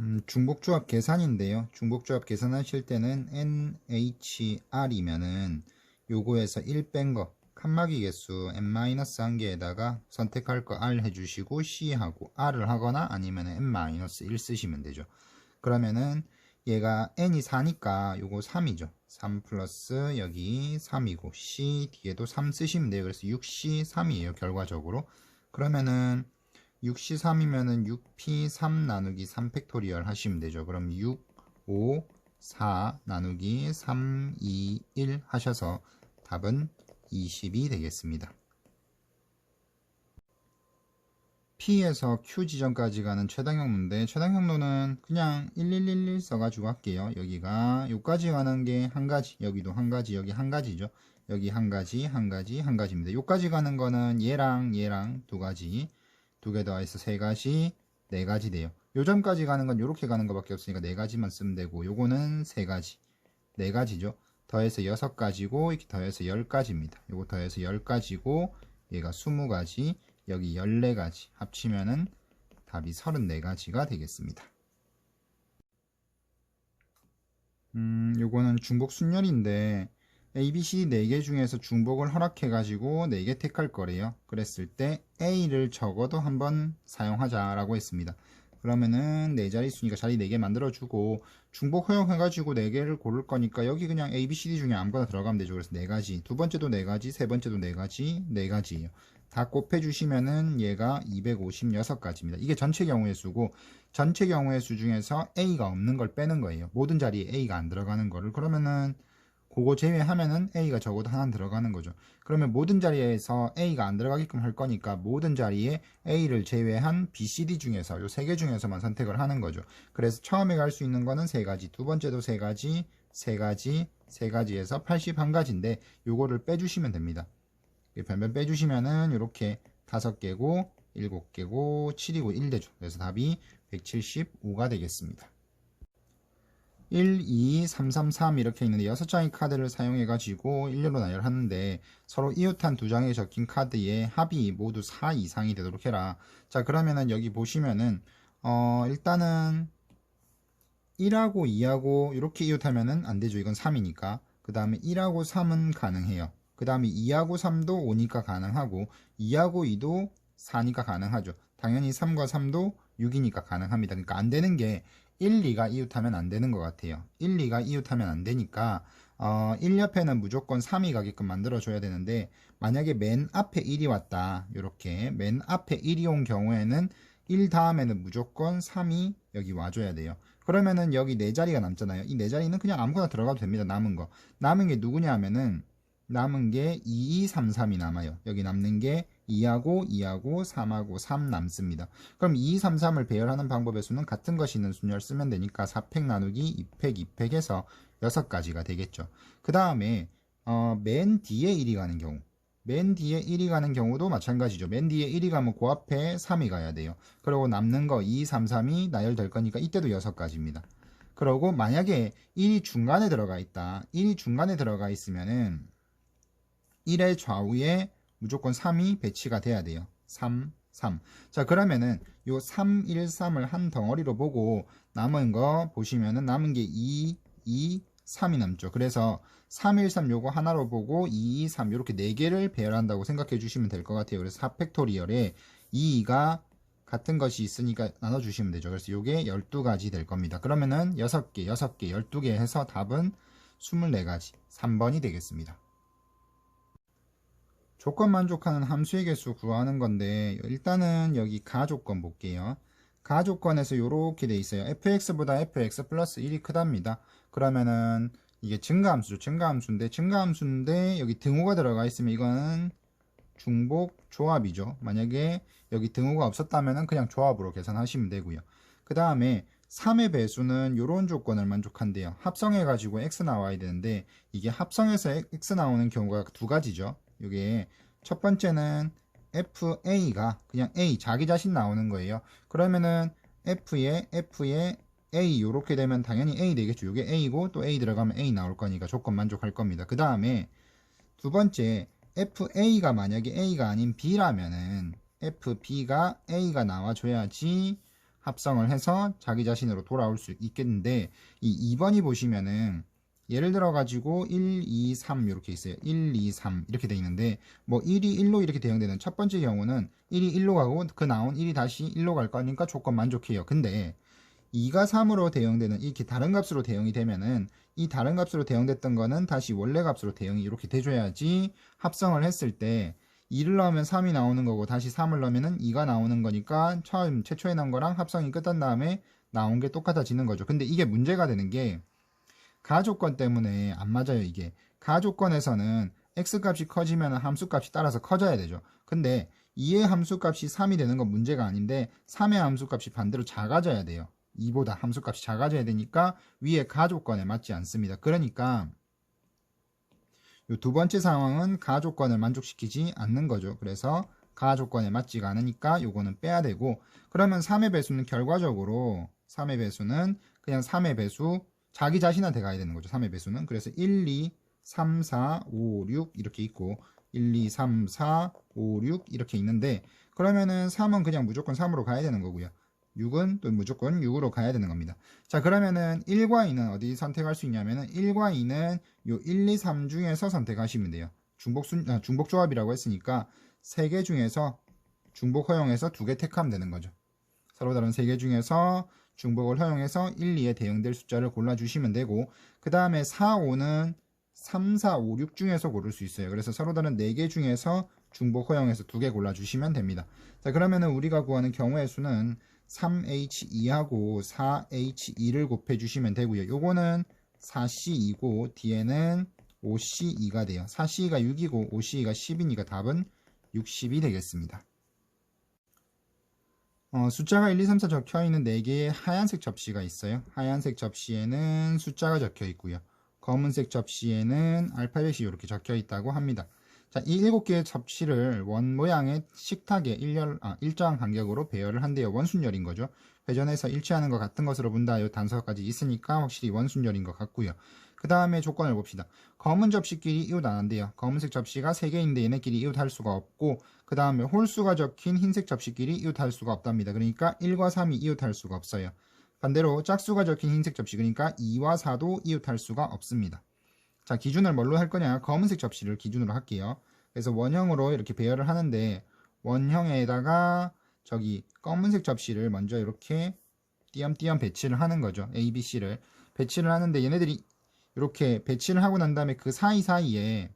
음, 중복조합 계산인데요. 중복조합 계산하실 때는 NHR이면은 요거에서 1 뺀 거, 칸막이 개수 n-1 개에다가 선택할 거 R 해주시고 C하고 R을 하거나 아니면 n-1 쓰시면 되죠. 그러면은 얘가 n이 4니까 요거 3이죠. 3 플러스 여기 3이고 C 뒤에도 3 쓰시면 돼요. 그래서 6C 3이에요. 결과적으로. 그러면은 6C 3이면은 6P 3 나누기 3 팩토리얼 하시면 되죠. 그럼 6, 5, 4 나누기 3, 2, 1 하셔서 답은 20이 되겠습니다. P에서 Q 지점까지 가는 최단경로인데 최단경로는 그냥 1111 써가지고 할게요. 여기가 요까지 가는 게 한 가지, 여기도 한 가지, 여기 한 가지죠. 여기 한 가지, 한 가지, 한 가지입니다. 요까지 가는 거는 얘랑 얘랑 두 가지, 두 개 더해서 세 가지, 네 가지 돼요. 요 점까지 가는 건 요렇게 가는 거밖에 없으니까 네 가지만 쓰면 되고 요거는 세 가지, 네 가지죠. 더해서 여섯 가지고 이렇게 더해서 열 가지입니다. 요거 더해서 열 가지고 얘가 스무 가지, 여기 14가지 합치면은 답이 34가지가 되겠습니다. 음, 요거는 중복 순열인데 A, B, C 4개 중에서 중복을 허락해가지고 4개 택할 거래요. 그랬을 때 A를 적어도 한번 사용하자라고 했습니다. 그러면은 네 자릿수니까 자리 4개 만들어주고 중복 허용해가지고 4개를 고를 거니까 여기 그냥 A, B, C, D 중에 아무거나 들어가면 되죠. 그래서 4가지. 두 번째도 4가지, 세 번째도 4가지, 4가지예요. 다 곱해주시면은 얘가 256가지입니다. 이게 전체 경우의 수고 전체 경우의 수 중에서 A가 없는 걸 빼는 거예요. 모든 자리에 A가 안 들어가는 거를 그러면은 그거 제외하면은 A가 적어도 하나 들어가는 거죠. 그러면 모든 자리에서 A가 안 들어가게끔 할 거니까 모든 자리에 A를 제외한 B, C, D 중에서 요 세 개 중에서만 선택을 하는 거죠. 그래서 처음에 갈 수 있는 거는 세 가지, 두 번째도 세 가지, 세 가지, 세 가지에서 81가지인데 요거를 빼주시면 됩니다. 변변 빼주시면은 이렇게 다섯 개고 일곱 개고 7이고 1되죠. 그래서 답이 175가 되겠습니다. 1, 2, 3, 3, 3 이렇게 있는데 6장의 카드를 사용해 가지고 일렬로 나열하는데 서로 이웃한 두 장에 적힌 카드의 합이 모두 4 이상이 되도록 해라. 자 그러면은 여기 보시면은 어 일단은 1하고 2하고 이렇게 이웃하면은 안 되죠. 이건 3이니까. 그 다음에 1하고 3은 가능해요. 그 다음에 2하고 3도 5니까 가능하고 2하고 2도 4니까 가능하죠. 당연히 3과 3도 6이니까 가능합니다. 그러니까 안 되는 게 1, 2가 이웃하면 안 되는 것 같아요. 1, 2가 이웃하면 안 되니까 어, 1 옆에는 무조건 3이 가게끔 만들어줘야 되는데 만약에 맨 앞에 1이 왔다. 이렇게 맨 앞에 1이 온 경우에는 1 다음에는 무조건 3이 여기 와줘야 돼요. 그러면은 여기 네 자리가 남잖아요. 이 네 자리는 그냥 아무거나 들어가도 됩니다. 남은 거. 남은 게 누구냐 하면은 남은 게 2, 2, 3, 3이 남아요. 여기 남는 게 2하고 2하고 3하고 3 남습니다. 그럼 2, 2, 3, 3을 배열하는 방법의 수는 같은 것이 있는 순열 쓰면 되니까 4팩 나누기 2팩, 2팩 해서 6가지가 되겠죠. 그 다음에 어, 맨 뒤에 1이 가는 경우 맨 뒤에 1이 가는 경우도 마찬가지죠. 맨 뒤에 1이 가면 그 앞에 3이 가야 돼요. 그리고 남는 거 2, 3, 3이 나열될 거니까 이때도 6가지입니다. 그러고 만약에 1이 중간에 들어가 있다. 1이 중간에 들어가 있으면은 1의 좌우에 무조건 3이 배치가 돼야 돼요. 3, 3. 자, 그러면은 요 3, 1, 3을 한 덩어리로 보고 남은 거 보시면은 남은 게 2, 2, 3이 남죠. 그래서 3, 1, 3 요거 하나로 보고 2, 2, 3 이렇게 4개를 배열한다고 생각해 주시면 될 것 같아요. 그래서 4팩토리얼에 2가 같은 것이 있으니까 나눠주시면 되죠. 그래서 요게 12가지 될 겁니다. 그러면은 6개, 6개, 12개 해서 답은 24가지, 3번이 되겠습니다. 조건 만족하는 함수의 개수 구하는 건데 일단은 여기 가 조건 볼게요. 가 조건에서 이렇게 돼 있어요. fx보다 fx 플러스 1이 크답니다. 그러면은 이게 증가함수죠. 증가함수인데 증가함수인데 여기 등호가 들어가 있으면 이거는 중복 조합이죠. 만약에 여기 등호가 없었다면 그냥 조합으로 계산하시면 되고요. 그 다음에 3의 배수는 이런 조건을 만족한대요. 합성해가지고 x 나와야 되는데 이게 합성해서 x 나오는 경우가 두 가지죠. 이게 첫 번째는 FA가 그냥 A 자기 자신 나오는 거예요. 그러면은 F에 F에 A 요렇게 되면 당연히 A 되겠죠. 이게 A고 또 A 들어가면 A 나올 거니까 조건 만족할 겁니다. 그 다음에 두 번째 FA가 만약에 A가 아닌 B라면은 FB가 A가 나와줘야지 합성을 해서 자기 자신으로 돌아올 수 있겠는데 이 2번이 보시면은 예를 들어 가지고 1, 2, 3 이렇게 있어요. 1, 2, 3 이렇게 돼 있는데 뭐 1이 1로 이렇게 대응되는 첫 번째 경우는 1이 1로 가고 그 나온 1이 다시 1로 갈 거니까 조건 만족해요. 근데 2가 3으로 대응되는 이렇게 다른 값으로 대응이 되면은 이 다른 값으로 대응됐던 거는 다시 원래 값으로 대응이 이렇게 돼줘야지 합성을 했을 때 2를 넣으면 3이 나오는 거고 다시 3을 넣으면은 2가 나오는 거니까 처음 최초에 나온 거랑 합성이 끝난 다음에 나온 게 똑같아지는 거죠. 근데 이게 문제가 되는 게 가조건 때문에 안 맞아요, 이게. 가조건에서는 x값이 커지면 함수값이 따라서 커져야 되죠. 근데 2의 함수값이 3이 되는 건 문제가 아닌데 3의 함수값이 반대로 작아져야 돼요. 2보다 함수값이 작아져야 되니까 위에 가조건에 맞지 않습니다. 그러니까 이두 번째 상황은 가조건을 만족시키지 않는 거죠. 그래서 가조건에 맞지가 않으니까 요거는 빼야 되고 그러면 3의 배수는 결과적으로 3의 배수는 그냥 3의 배수 자기 자신한테 가야 되는 거죠. 3의 배수는. 그래서 1, 2, 3, 4, 5, 6 이렇게 있고 1, 2, 3, 4, 5, 6 이렇게 있는데 그러면은 3은 그냥 무조건 3으로 가야 되는 거고요. 6은 또 무조건 6으로 가야 되는 겁니다. 자, 그러면은 1과 2는 어디 선택할 수 있냐면은 1과 2는 요 1, 2, 3 중에서 선택하시면 돼요. 중복 순 아, 중복 조합이라고 했으니까 세개 중에서 중복 허용해서 두개 택하면 되는 거죠. 서로 다른 세개 중에서 중복을 허용해서 1, 2에 대응될 숫자를 골라 주시면 되고 그 다음에 4, 5는 3, 4, 5, 6 중에서 고를 수 있어요. 그래서 서로 다른 4개 중에서 중복 허용해서 두개 골라 주시면 됩니다. 자, 그러면은 우리가 구하는 경우의 수는 3H2하고 4H2를 곱해 주시면 되고요. 요거는 4C2고 뒤에는 5C2가 돼요. 4C2가 6이고 5C2가 10이니까 답은 60이 되겠습니다. 어, 숫자가 1, 2, 3, 4 적혀 있는 4개의 하얀색 접시가 있어요. 하얀색 접시에는 숫자가 적혀 있고요. 검은색 접시에는 알파벳이 이렇게 적혀 있다고 합니다. 자, 이 7개의 접시를 원 모양의 식탁에 일렬, 아, 일정한 간격으로 배열을 한대요. 원순열인 거죠. 회전해서 일치하는 것 같은 것으로 본다. 이 단서까지 있으니까 확실히 원순열인 것 같고요. 그 다음에 조건을 봅시다. 검은 접시끼리 이웃 안 한대요. 검은색 접시가 3개인데 얘네끼리 이웃 할 수가 없고 그 다음에 홀수가 적힌 흰색 접시끼리 이웃 할 수가 없답니다. 그러니까 1과 3이 이웃 할 수가 없어요. 반대로 짝수가 적힌 흰색 접시 그러니까 2와 4도 이웃 할 수가 없습니다. 자 기준을 뭘로 할 거냐 검은색 접시를 기준으로 할게요. 그래서 원형으로 이렇게 배열을 하는데 원형에다가 저기 검은색 접시를 먼저 이렇게 띄엄띄엄 배치를 하는 거죠. A, B, C를 배치를 하는데 얘네들이 이렇게 배치를 하고 난 다음에 그 사이사이에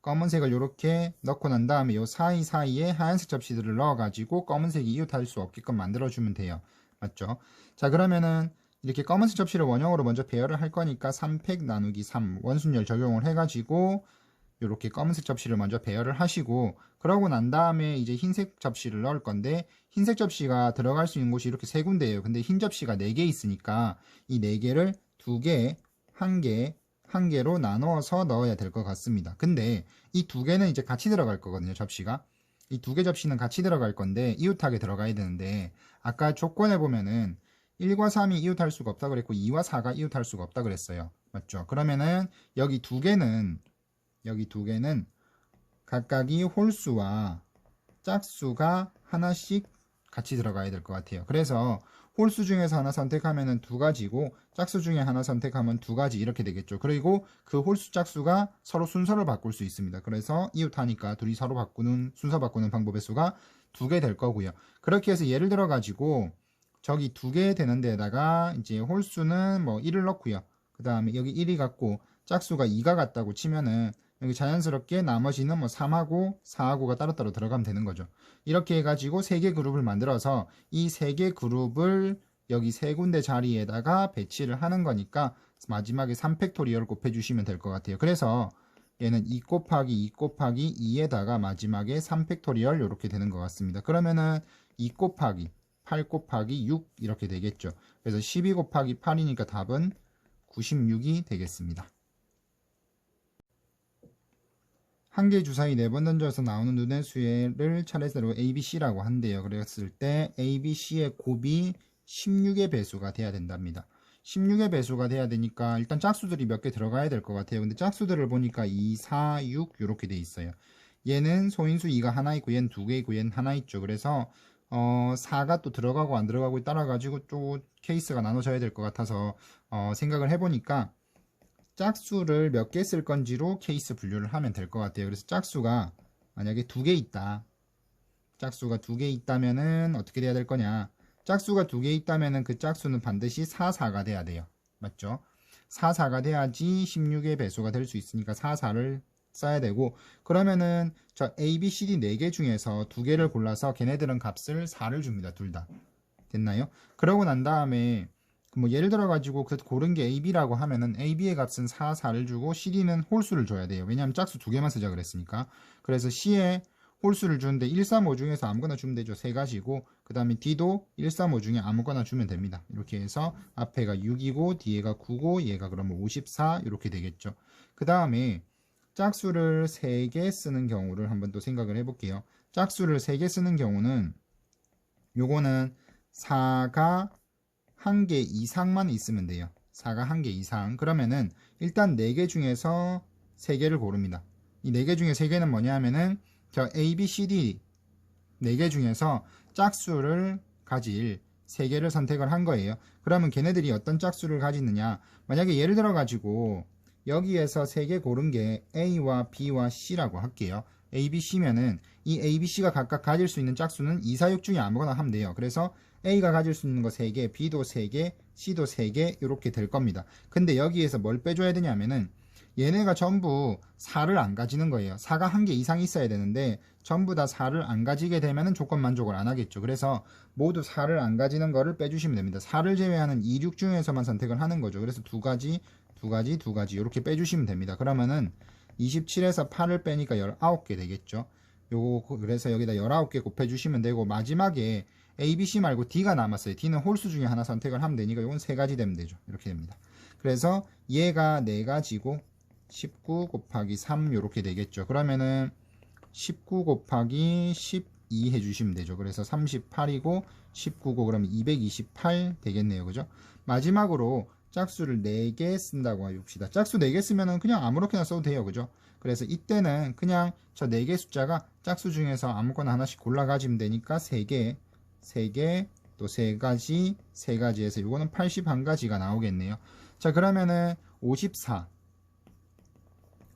검은색을 이렇게 넣고 난 다음에 이 사이사이에 하얀색 접시들을 넣어가지고 검은색이 이웃할 수 없게끔 만들어주면 돼요. 맞죠? 자 그러면은 이렇게 검은색 접시를 원형으로 먼저 배열을 할 거니까 3팩 나누기 3 원순열 적용을 해가지고 이렇게 검은색 접시를 먼저 배열을 하시고 그러고 난 다음에 이제 흰색 접시를 넣을 건데 흰색 접시가 들어갈 수 있는 곳이 이렇게 세 군데예요. 근데 흰 접시가 네개 있으니까 이네 개를 두 개, 한 개, 한 개로 나누어서 넣어야 될 것 같습니다. 근데 이 두 개는 이제 같이 들어갈 거거든요. 접시가. 이 두 개 접시는 같이 들어갈 건데 이웃하게 들어가야 되는데 아까 조건에 보면은 1과 3이 이웃할 수가 없다 그랬고 2와 4가 이웃할 수가 없다 그랬어요. 맞죠? 그러면은 여기 두 개는 여기 두 개는 각각이 홀수와 짝수가 하나씩 같이 들어가야 될 것 같아요. 그래서 홀수 중에서 하나 선택하면 두 가지고 짝수 중에 하나 선택하면 두 가지 이렇게 되겠죠. 그리고 그 홀수 짝수가 서로 순서를 바꿀 수 있습니다. 그래서 이웃하니까 둘이 서로 바꾸는 순서 바꾸는 방법의 수가 두 개 될 거고요. 그렇게 해서 예를 들어 가지고 저기 두 개 되는 데다가 이제 홀수는 뭐 1을 넣고요. 그 다음에 여기 1이 같고 짝수가 2가 같다고 치면은 여기 자연스럽게 나머지는 뭐 3하고 4하고가 따로따로 들어가면 되는 거죠. 이렇게 해가지고 세개 그룹을 만들어서 이세개 그룹을 여기 세 군데 자리에다가 배치를 하는 거니까 마지막에 3팩토리얼 곱해주시면 될 것 같아요. 그래서 얘는 2 곱하기 2 곱하기 2에다가 마지막에 3팩토리얼 이렇게 되는 것 같습니다. 그러면은 2 곱하기 8 곱하기 6 이렇게 되겠죠. 그래서 12 곱하기 8이니까 답은 96이 되겠습니다. 한 개 주사위 네 번 던져서 나오는 눈의 수를 차례대로 A, B, C라고 한대요. 그랬을 때 A, B, C의 곱이 16의 배수가 돼야 된답니다. 16의 배수가 돼야 되니까 일단 짝수들이 몇 개 들어가야 될 것 같아요. 근데 짝수들을 보니까 2, 4, 6 이렇게 돼 있어요. 얘는 소인수 2가 하나 있고 얘는 두 개 있고 얘는 하나 있죠. 그래서 어, 4가 또 들어가고 안 들어가고에 따라 가지고 또 케이스가 나눠져야 될 것 같아서 어, 생각을 해보니까 짝수를 몇 개 쓸 건지로 케이스 분류를 하면 될 것 같아요. 그래서 짝수가 만약에 두 개 있다. 짝수가 두 개 있다면은 어떻게 돼야 될 거냐? 짝수가 두 개 있다면은 그 짝수는 반드시 4, 4가 돼야 돼요. 맞죠? 4, 4가 돼야지 16의 배수가 될 수 있으니까 4, 4를 써야 되고 그러면은 저 A, B, C, D 4개 중에서 두 개를 골라서 걔네들은 값을 4를 줍니다. 둘 다. 됐나요? 그러고 난 다음에 뭐 예를 들어 가지고 그 고른 게 A, B라고 하면은 A, B의 값은 4, 4를 주고 C, D는 홀수를 줘야 돼요. 왜냐하면 짝수 두 개만 쓰자 그랬으니까. 그래서 C에 홀수를 주는데 1, 3, 5 중에서 아무거나 주면 되죠. 세 가지고 그 다음에 D도 1, 3, 5 중에 아무거나 주면 됩니다. 이렇게 해서 앞에가 6이고 뒤에가 9고 얘가 그러면 54 이렇게 되겠죠. 그 다음에 짝수를 3개 쓰는 경우를 한번 또 생각을 해볼게요. 짝수를 3개 쓰는 경우는 요거는 4가 1개 이상만 있으면 돼요. 4가 1개 이상. 그러면은 일단 4개 중에서 3개를 고릅니다. 이 4개 중에 3개는 뭐냐 하면은 저 A, B, C, D 4개 중에서 짝수를 가질 3개를 선택을 한 거예요. 그러면 걔네들이 어떤 짝수를 가지느냐? 만약에 예를 들어 가지고 여기에서 3개 고른 게 A와 B와 C라고 할게요. A, B, C면은 이 A, B, C가 각각 가질 수 있는 짝수는 2, 4, 6 중에 아무거나 하면 돼요. 그래서 A가 가질 수 있는 거 3개, B도 3개, C도 3개 이렇게 될 겁니다. 근데 여기에서 뭘 빼줘야 되냐면은 얘네가 전부 4를 안 가지는 거예요. 4가 한 개 이상 있어야 되는데 전부 다 4를 안 가지게 되면은 조건 만족을 안 하겠죠. 그래서 모두 4를 안 가지는 거를 빼주시면 됩니다. 4를 제외하는 2, 6 중에서만 선택을 하는 거죠. 그래서 두 가지, 두 가지, 두 가지 이렇게 빼주시면 됩니다. 그러면은 27에서 8을 빼니까 19개 되겠죠. 요거 그래서 여기다 19개 곱해주시면 되고 마지막에 A, B, C 말고 D가 남았어요. D는 홀수 중에 하나 선택을 하면 되니까 이건 세 가지 되면 되죠. 이렇게 됩니다. 그래서 얘가 네 가지고 19 곱하기 3 이렇게 되겠죠. 그러면은 19 곱하기 12 해주시면 되죠. 그래서 38이고 19고 그러면 228 되겠네요. 그죠? 마지막으로 짝수를 4개 쓴다고 해봅시다. 짝수 4개 쓰면은 그냥 아무렇게나 써도 돼요. 그죠? 그래서 이때는 그냥 저 4개 숫자가 짝수 중에서 아무거나 하나씩 골라 가지면 되니까 3개, 3개, 또 3가지, 3가지에서 이거는 81가지가 나오겠네요. 자, 그러면은 54.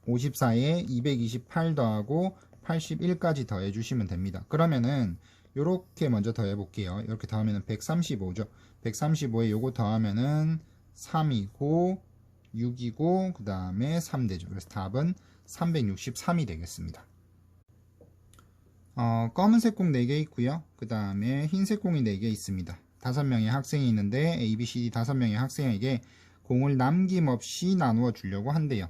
54에 228 더하고 81까지 더해 주시면 됩니다. 그러면은 요렇게 먼저 더해 볼게요. 이렇게 더하면은 135죠. 135에 요거 더하면은 3이고 6이고 그 다음에 3 되죠. 그래서 답은 363이 되겠습니다. 어, 검은색 공 4개 있고요. 그 다음에 흰색 공이 4개 있습니다. 5명의 학생이 있는데 A, B, C, D 5명의 학생에게 공을 남김없이 나누어 주려고 한대요.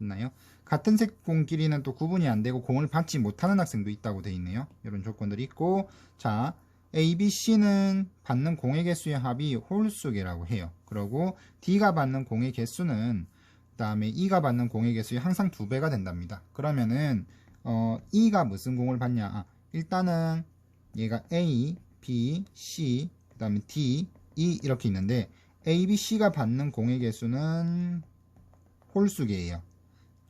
있나요? 같은 색 공끼리는 또 구분이 안 되고 공을 받지 못하는 학생도 있다고 돼 있네요. 이런 조건들이 있고 자 A, B, C는 받는 공의 개수의 합이 홀수계라고 해요. 그리고 D가 받는 공의 개수는 그 다음에 E가 받는 공의 개수의 항상 두 배가 된답니다. 그러면은 어, E가 무슨 공을 받냐? 아, 일단은 얘가 A, B, C, 그 다음에 D, E 이렇게 있는데 A, B, C가 받는 공의 개수는 홀수계예요.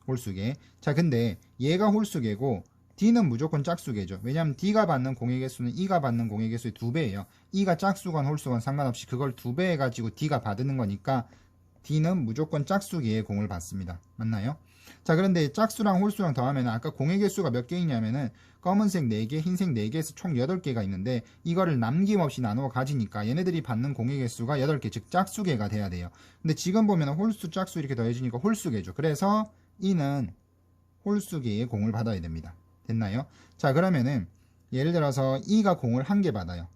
홀수계. 자, 근데 얘가 홀수계고 D는 무조건 짝수계죠. 왜냐하면 D가 받는 공의 개수는 E가 받는 공의 개수의 두 배예요. E가 짝수건 홀수건 상관없이 그걸 두 배 해가지고 D가 받는 거니까 D는 무조건 짝수계의 공을 받습니다. 맞나요? 자, 그런데 짝수랑 홀수랑 더하면 아까 공의 개수가 몇 개 있냐면은 검은색 4개, 흰색 4개에서 총 8개가 있는데 이거를 남김없이 나누어 가지니까 얘네들이 받는 공의 개수가 8개, 즉 짝수계가 돼야 돼요. 근데 지금 보면 홀수, 짝수 이렇게 더해지니까 홀수계죠. 그래서 E는 홀수계의 공을 받아야 됩니다. 됐나요? 자, 그러면은 예를 들어서 E가 공을 한 개 받아요.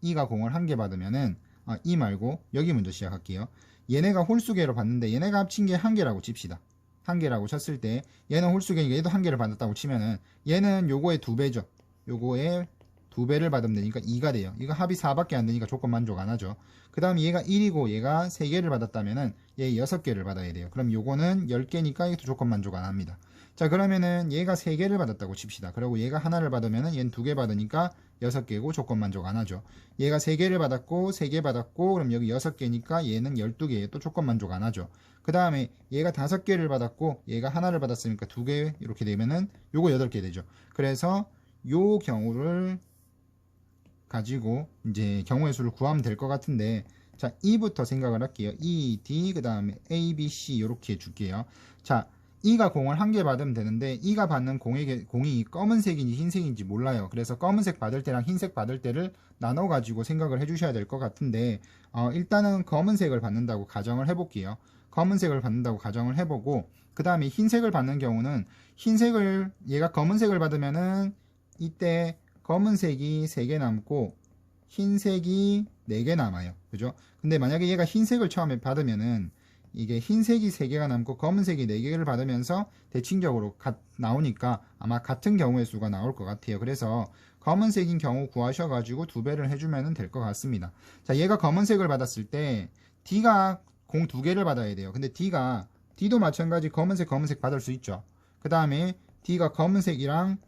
E가 공을 한 개 받으면은 아, E 말고 여기 먼저 시작할게요. 얘네가 홀수계로 받는데 얘네가 합친 게 한 개라고 칩시다. 한 개라고 쳤을 때 얘는 홀수계니까 얘도 한 개를 받았다고 치면은 얘는 요거의 두 배죠. 요거의 두 배를 받으면 되니까 2가 돼요. 이거 합이 4밖에 안 되니까 조건 만족 안 하죠. 그 다음 얘가 1이고 얘가 3개를 받았다면은 얘 6개를 받아야 돼요. 그럼 요거는 10개니까 이것도 조건 만족 안 합니다. 자 그러면은 얘가 3개를 받았다고 칩시다. 그리고 얘가 하나를 받으면은 얘는 2개 받으니까 6개고 조건 만족 안 하죠. 얘가 3개를 받았고 3개 받았고 그럼 여기 6개니까 얘는 12개에 또 조건 만족 안 하죠. 그 다음에 얘가 5개를 받았고 얘가 하나를 받았으니까 2개 이렇게 되면은 요거 8개 되죠. 그래서 요 경우를 가지고 이제 경우의 수를 구하면 될 것 같은데 자, E부터 생각을 할게요. E, D, 그 다음에 A, B, C 이렇게 줄게요. 자, E가 공을 한 개 받으면 되는데 E가 받는 공에게, 공이 검은색인지 흰색인지 몰라요. 그래서 검은색 받을 때랑 흰색 받을 때를 나눠 가지고 생각을 해주셔야 될 것 같은데 어, 일단은 검은색을 받는다고 가정을 해볼게요. 검은색을 받는다고 가정을 해보고 그 다음에 흰색을 받는 경우는 흰색을 얘가 검은색을 받으면은 이때 검은색이 3개 남고 흰색이 4개 남아요. 그죠? 근데 만약에 얘가 흰색을 처음에 받으면은 이게 흰색이 3개가 남고 검은색이 4개를 받으면서 대칭적으로 가- 나오니까 아마 같은 경우의 수가 나올 것 같아요. 그래서 검은색인 경우 구하셔가지고 두 배를 해주면 될 것 같습니다. 자, 얘가 검은색을 받았을 때 D가 공 두 개를 받아야 돼요. 근데 D가 D도 마찬가지 검은색 검은색 받을 수 있죠. 그 다음에 D가 검은색이랑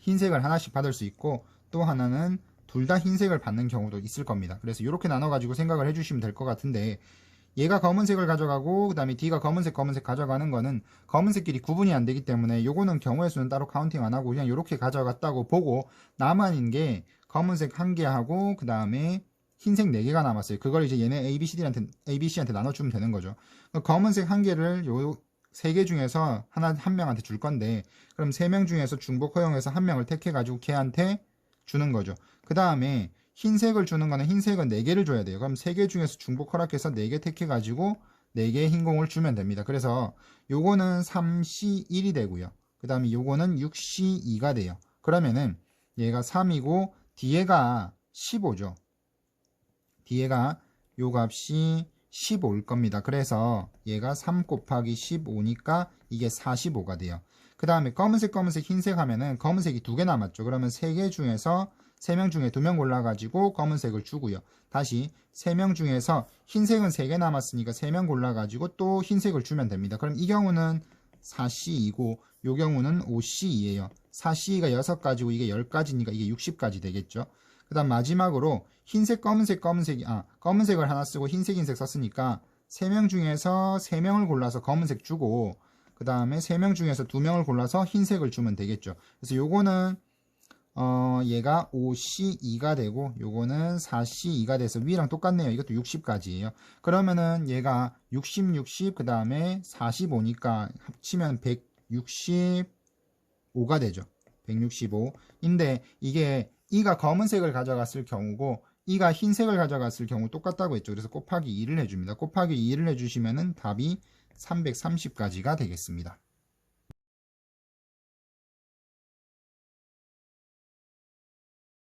흰색을 하나씩 받을 수 있고 또 하나는 둘 다 흰색을 받는 경우도 있을 겁니다. 그래서 이렇게 나눠가지고 생각을 해주시면 될 것 같은데 얘가 검은색을 가져가고 그 다음에 D가 검은색 검은색 가져가는 거는 검은색끼리 구분이 안 되기 때문에 요거는 경우의 수는 따로 카운팅 안 하고 그냥 이렇게 가져갔다고 보고 남아있는 게 검은색 한 개하고 그 다음에 흰색 네 개가 남았어요. 그걸 이제 얘네 A, B, C, D한테 A, B, C한테 나눠주면 되는 거죠. 검은색 한 개를 요세개 중에서 하나 한 명한테 줄 건데 그럼 세명 중에서 중복 허용해서 한 명을 택해가지고 걔한테 주는 거죠. 그 다음에 흰색을 주는 거는 흰색은 4개를 줘야 돼요. 그럼 3개 중에서 중복 허락해서 4개 택해가지고 4개의 흰 공을 주면 됩니다. 그래서 요거는 3C1이 되고요. 그 다음에 요거는 6C2가 돼요. 그러면은 얘가 3이고 뒤에가 15죠. 뒤에가 요 값이 15일 겁니다. 그래서 얘가 3 곱하기 15니까 이게 45가 돼요. 그 다음에 검은색, 검은색, 흰색 하면은 검은색이 두 개 남았죠. 그러면 세 개 중에서 세 명 중에 두 명 골라가지고 검은색을 주고요. 다시 세 명 중에서 흰색은 세 개 남았으니까 세 명 골라가지고 또 흰색을 주면 됩니다. 그럼 이 경우는 4C2고 이 경우는 5C2예요. 4C가 6가지고 이게 10가지니까 이게 60까지 되겠죠. 그 다음 마지막으로 흰색, 검은색, 검은색, 아, 검은색을 하나 쓰고 흰색, 흰색 썼으니까 세 명 중에서 세 명을 골라서 검은색 주고 그 다음에 세 명 중에서 두 명을 골라서 흰색을 주면 되겠죠. 그래서 요거는 어, 얘가 5C2가 되고 요거는 4C2가 돼서 위랑 똑같네요. 이것도 60까지예요. 그러면은 얘가 60, 60, 그 다음에 45니까 합치면 165가 되죠. 165인데 이게 이가 검은색을 가져갔을 경우고 이가 흰색을 가져갔을 경우 똑같다고 했죠. 그래서 곱하기 2를 해줍니다. 곱하기 2를 해주시면은 답이 330까지가 되겠습니다.